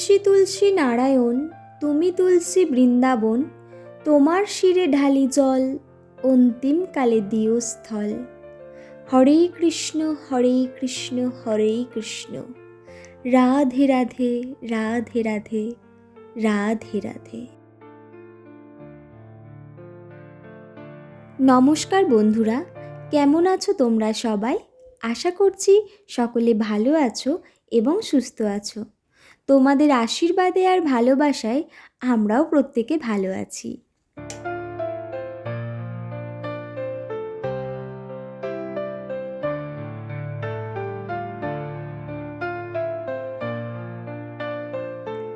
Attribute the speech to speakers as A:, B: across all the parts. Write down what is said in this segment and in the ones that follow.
A: তুলসী তুলসী নারায়ণ, তুমি তুলসী বৃন্দাবন, তোমার শিরে ঢালি জল অন্তিমকালে দিও স্থল। হরে কৃষ্ণ হরে কৃষ্ণ হরে কৃষ্ণ। রাধে রাধে রাধে রাধে রাধে রাধে। নমস্কার বন্ধুরা, কেমন আছো তোমরা সবাই? আশা করছি সকলে ভালো আছো এবং সুস্থ আছো। তোমাদের আশীর্বাদে আর ভালোবাসায় আমরাও প্রত্যেকে ভালো আছি।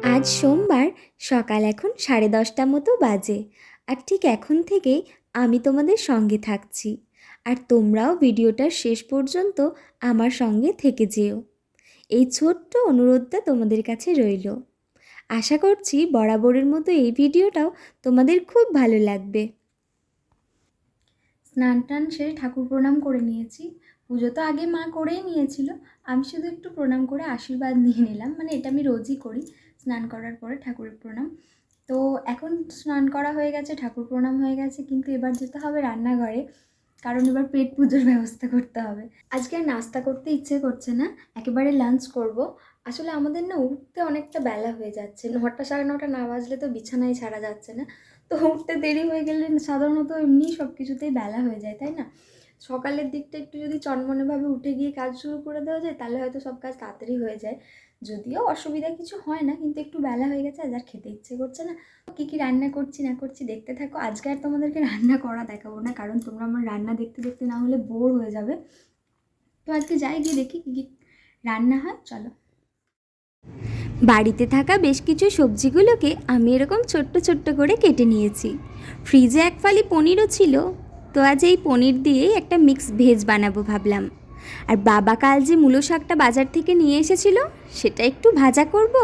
A: আজ সোমবার, সকাল এখন সাড়ে দশটা মতো বাজে। আর ঠিক এখন থেকেই আমি তোমাদের সঙ্গে থাকছি। আর তোমরাও ভিডিওটার শেষ পর্যন্ত আমার সঙ্গে থেকে যেও। এই ছোট্ট অনুরোধটা তোমাদের কাছে রইল। আশা করছি বরাবরের মতো এই ভিডিওটাও তোমাদের খুব ভালো লাগবে। স্নান টান সেরে ঠাকুর প্রণাম করে নিয়েছি। পুজো তো আগে মা করেই নিয়েছিল। আমি শুধু একটু প্রণাম করে আশীর্বাদ নিয়ে নিলাম। মানে এটা আমি রোজই করি স্নান করার পরে ঠাকুরের প্রণাম। তো এখন স্নান করা হয়ে গেছে, ঠাকুর প্রণাম হয়ে গেছে। কিন্তু এবার যেতে হবে রান্নাঘরে। কারণ এবার পেট পুজোর ব্যবস্থা করতে হবে। আজকে আর নাস্তা করতে ইচ্ছে করছে না, একেবারে লাঞ্চ করব। আসলে আমাদের না উঠতে অনেকটা বেলা হয়ে যাচ্ছে। নটা সাড়ে নটা না বাজলে তো বিছানায় ছাড়া যাচ্ছে না। তো উঠতে দেরি হয়ে গেলে সাধারণত এমনি সব কিছুতেই বেলা হয়ে যায়, তাই না? সকালের দিকটা একটু যদি চনমনেভাবে উঠে গিয়ে কাজ শুরু করে দেওয়া যায়, তাহলে হয়তো সব কাজ তাড়াতাড়ি হয়ে যায়। যদিও অসুবিধা কিছু হয় না, কিন্তু একটু বেলা হয়ে গেছে, আজ আর খেতে ইচ্ছে করছে না। কী কী রান্না করছি, না করছি, দেখতে থাকো। আজকে আর তোমাদেরকে রান্না করা দেখাবো না, কারণ তোমরা আমার রান্না দেখতে দেখতে না হলে বোর হয়ে যাবে। তো আজকে যাই, গিয়ে দেখি কী কী রান্না হয়, চলো। বাড়িতে থাকা বেশ কিছু সবজিগুলোকে আমি এরকম ছোট্ট ছোট্ট করে কেটে নিয়েছি। ফ্রিজে এক ফালি পনিরও ছিল, তো আজ এই পনির দিয়েই একটা মিক্স ভেজ বানাবো ভাবলাম। আর বাবা কাল যে মূলো শাকটা বাজার থেকে নিয়ে এসেছিল, সেটা একটু ভাজা করব।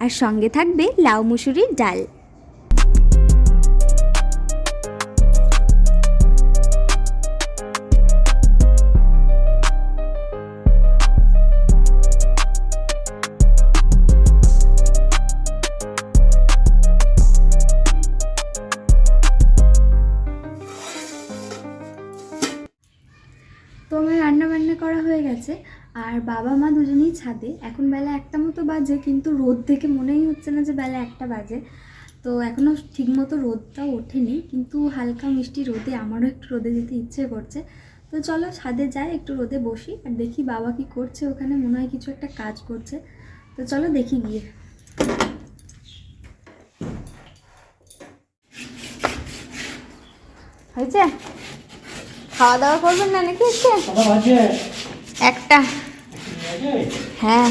A: আর সঙ্গে থাকবে লাউ মুসুরির ডাল। বাবা মা দুজনেই ছাদে। এখন বেলা একটা মতো বাজে কিন্তু রোদ দেখে মনেই হচ্ছে না যে বেলা একটা বাজে। তো এখনও ঠিকমতো রোদটাও ওঠেনি কিন্তু হালকা মিষ্টি রোদে আমারও একটু রোদে যেতে ইচ্ছে করছে। তো চলো ছাদে যাই একটু রোদে বসি আর দেখি বাবা কি করছে ওখানে মনে হয় কিছু একটা কাজ করছে। তো চলো দেখি গিয়ে। হয়েছে? খাওয়া দাওয়া করবেন না নাকি একটা। হ্যাঁ।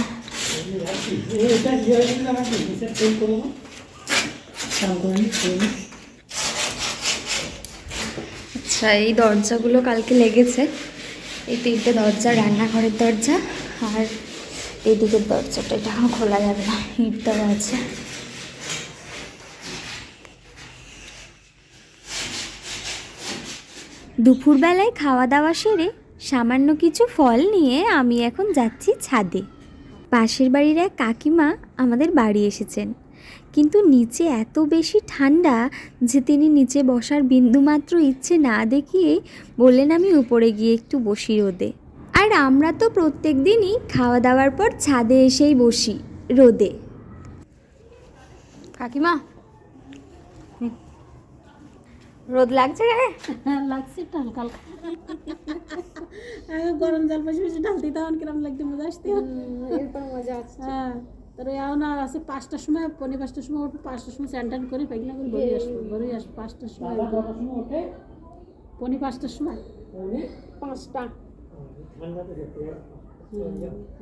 A: আচ্ছা এই দরজাগুলো কালকে লেগেছে। এই তিনটে দরজা, রান্নাঘরের দরজা আর এইদিকের দরজাটা, এটা এখন খোলা যাবে না, ইট আছে। দুপুরবেলায় খাওয়া দাওয়া সেরে সামান্য কিছু ফল নিয়ে আমি এখন যাচ্ছি ছাদে। পাশের বাড়ির এক কাকিমা আমাদের বাড়ি এসেছেন। কিন্তু নিচে এত বেশি ঠান্ডা যে তিনি নিচে বসার বিন্দুমাত্র ইচ্ছে না দেখিয়ে বললেন আমি উপরে গিয়ে একটু বসি রোদে। আর আমরা তো প্রত্যেক দিনই খাওয়া দাওয়ার পর ছাদে এসেই বসি রোদে। কাকিমা? রোদ লাগছে গায়ে
B: হ্যাঁ লাগছে হালকা। আগে গরম জল বেশি বেশি ঢালতে তখন কিরম লাগতে মজা আসতে?
A: এরপর মজা আছে
B: হ্যাঁ তারপরে এখন আর আছে পাঁচটার সময় পনেরো পাঁচটার সময় উঠবো পাঁচটার সময় স্যান টান করে পাইগলা করে বেরিয়ে আসব বেরিয়ে আসব পাঁচটার সময় পনেরো পাঁচটার সময়?
A: পাঁচটা।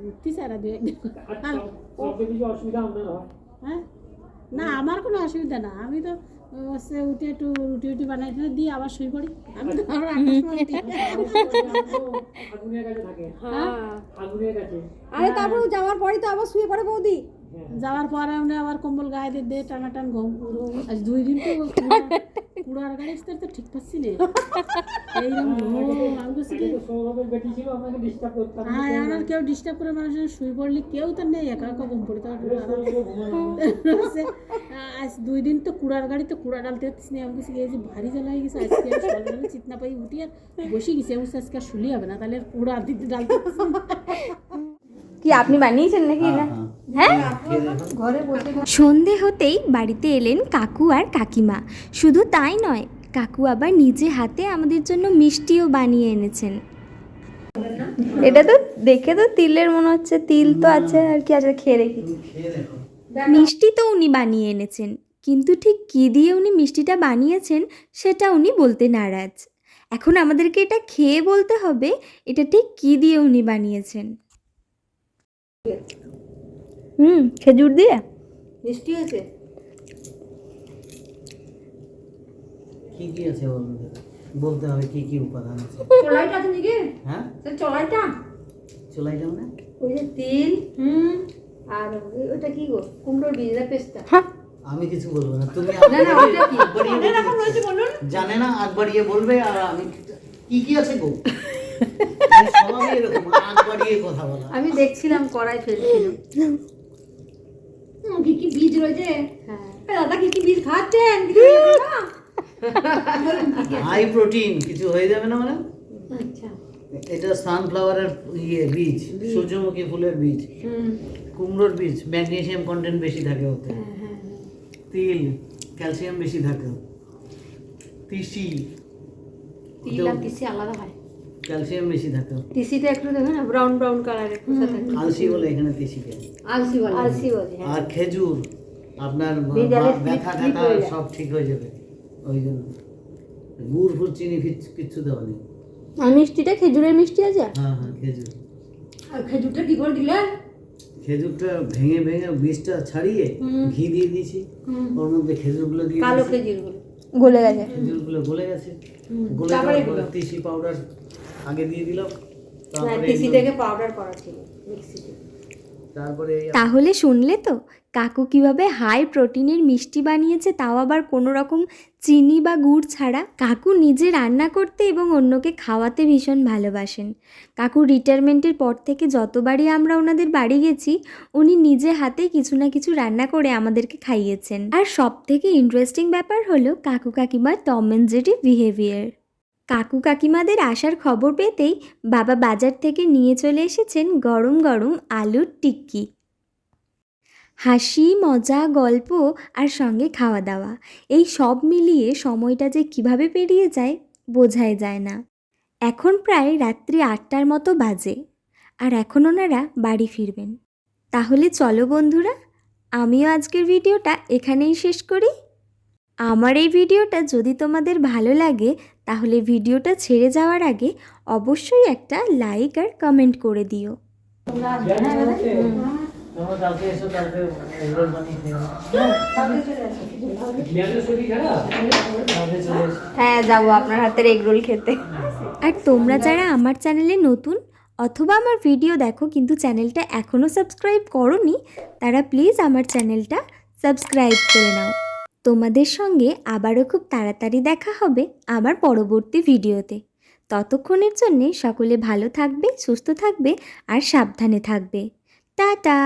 B: উঠতে একদিন
C: আচ্ছা হয়?
B: হ্যাঁ না আমার কোনো অসুবিধা না আমি তো হচ্ছে উঠে একটু রুটি উটি বানাই দিয়ে আবার শুয়ে পড়ি। আমি তো আবার হ্যাঁ
D: আরে তারপর যাওয়ার পরেই তো আবার শুয়ে পড়ে বৌদি।
B: যাওয়ার পরে আমরা আবার কম্বল গায়ে দিয়ে দিয়ে টানা টান ঘুম আজ দুই দিন তো কুড়ার গাড়ি আসতে তো ঠিক পাচ্ছি না। এইরকম আমি বলছি কি। হ্যাঁ আর কেউ ডিস্টার্ব করে মানুষের শুয়ে পড়লে কেউ তো নেই একা একা ঘুম পড়ে তো আজ দুই দিন তো কুড়ার গাড়ি তো কুড়া ডালতে পারছিস না। আমি কিছু গেছি ভারী জ্বালা হয়ে গেছে আজকে আর সকালবেলা চিত না পাই উঠি আর বসে গেছি। আমি আজকে আর শুলি হবে না তাহলে আর কুড়া দিতে ডালতে
A: কি আপনি বানিয়েছেন নাকি না হ্যাঁ সন্ধে হতেই বাড়িতে এলেন কাকু আর কাকিমা। শুধু তাই নয় কাকু আবার নিজে হাতে আমাদের জন্য মিষ্টিও বানিয়ে এনেছেন। এটা তো দেখে তো তিলের মনে হচ্ছে তিল তো আছে আর কি আছে খেয়ে দেখি। মিষ্টি তো উনি বানিয়ে এনেছেন কিন্তু ঠিক কী দিয়ে উনি মিষ্টিটা বানিয়েছেন সেটা উনি বলতে নারাজ। এখন আমাদেরকে এটা খেয়ে বলতে হবে এটা ঠিক কী দিয়ে উনি বানিয়েছেন। হুম খেজুর দিয়ে?
D: মিষ্টি আছে
E: কি কি আছে বলতে হবে কি কি উপাদান আছে।
D: চড়াইটা আছে নাকি?
E: হ্যাঁ?
D: সে চড়াইটা
E: চুলাইটা মানে?
D: ওই যে তিল হুম। আর ওটা কি গো? কুমড়োর বীজ না পেস্তা।
E: আমি কিছু বলব না তুমি
D: না না ওটা কি?
E: আগ বাড়িয়ে বলবে। জানে না আগ বাড়িয়ে বলবে আর আমি কি কি আছে গো? আমি
D: দেখছিলাম কড়াই ফেলছিল। কি কি বীজ রয়েছে? হ্যাঁ। দাদা কি কি বীজ খাচ্ছেন? কিছু হয়ে যাবে না?
E: হাই প্রোটিন কিছু হয়ে যাবে না মানে?
D: আচ্ছা।
E: এটা সানফ্লাওয়ারের ইয়ে বীজ সূর্যমুখী ফুলের বীজ কুমড়োর বীজ ম্যাগনেসিয়াম কন্টেন্ট বেশি থাকে ওতে।
D: হ্যাঁ হ্যাঁ
E: তিল ক্যালসিয়াম বেশি থাকে। তিসি
D: তিল আর তিসি আলাদা হয়।
E: ক্যালসিয়াম বেশি থাকে।
D: তিসিটা একটু দেখো না ব্রাউন ব্রাউন কালারের খোসা থাকে
E: আলসি বলে এখানে তিসিকে
D: আলসি বলে। আলসি বলে হ্যাঁ।
E: আর খেজুর আপনার ব্যথা
D: হয়ে যায়।
E: সব ঠিক হয়ে যাবে। ওই জন্য। গুড় ফুড় চিনি কিচ্ছু দেওয়া নেই।
A: আর মিষ্টিটা খেজুরের মিষ্টি আছে?
E: হ্যাঁ হ্যাঁ খেজুর।
D: আর খেজুরটা কি করে দিলে?
E: খেজুরটা ভেঙে ভেঙে বীজটা ছাড়িয়ে ঘি দিয়ে দিয়েছি। ওর মধ্যে খেজুরগুলো দিয়ে
D: কালো খেজুরগুলো।
A: গলে গেছে।
E: খেজুরগুলো গলে গেছে। গলে
D: তারপরে
E: যাওয়ার পরে তিসি পাউডার আগে দিয়ে দিলাম।
D: হ্যাঁ
E: তারপরে
D: তিসি থেকে পাউডার করা ছিল মিক্সিতে।
A: তাহলে শুনলে তো, কাকু কীভাবে হাই প্রোটিনের মিষ্টি বানিয়েছে তাও আবার কোনো রকম চিনি বা গুড় ছাড়া। কাকু নিজে রান্না করতে এবং অন্যকে খাওয়াতে ভীষণ ভালোবাসেন। কাকু রিটায়ারমেন্টের পর থেকে যতবারই আমরা ওনাদের বাড়ি গেছি, উনি নিজে হাতে কিছু না কিছু রান্না করে আমাদেরকে খাইয়েছেন। আর সব থেকে ইন্টারেস্টিং ব্যাপার হলো কাকু কাকিমার টম অ্যান্ড জেরি বিহেভিয়ার কাকু কাকিমাদের আসার খবর পেতেই বাবা বাজার থেকে নিয়ে চলে এসেছেন গরম গরম আলুর টিক্কি। হাসি, মজা, গল্প আর সঙ্গে খাওয়া দাওয়া, এই সব মিলিয়ে সময়টা যে কীভাবে পেরিয়ে যায় বোঝাই যায় না। এখন প্রায় রাত্রি আটটার মতো বাজে, আর এখন ওনারা বাড়ি ফিরবেন। তাহলে চলো বন্ধুরা, আমিও আজকের ভিডিওটা এখানেই শেষ করি। আমার এই ভিডিওটা যদি তোমাদের ভালো লাগে তাহলে ভিডিওটা ছেড়ে যাওয়ার আগে অবশ্যই একটা লাইক আর কমেন্ট করে দিও। হ্যাঁ যাব আপনার হাতের এগরোল খেতে। আর তোমরা যারা আমার চ্যানেলে নতুন অথবা আমার ভিডিও দেখো কিন্তু চ্যানেলটা এখনও সাবস্ক্রাইব করনি তারা প্লিজ আমার চ্যানেলটা সাবস্ক্রাইব করে নাও। তোমাদের সঙ্গে আবারও খুব তাড়াতাড়ি দেখা হবে আমার পরবর্তী ভিডিওতে। ততক্ষণের জন্যে সকলে ভালো থাকবে, সুস্থ থাকবে আর সাবধানে থাকবে। টাটা!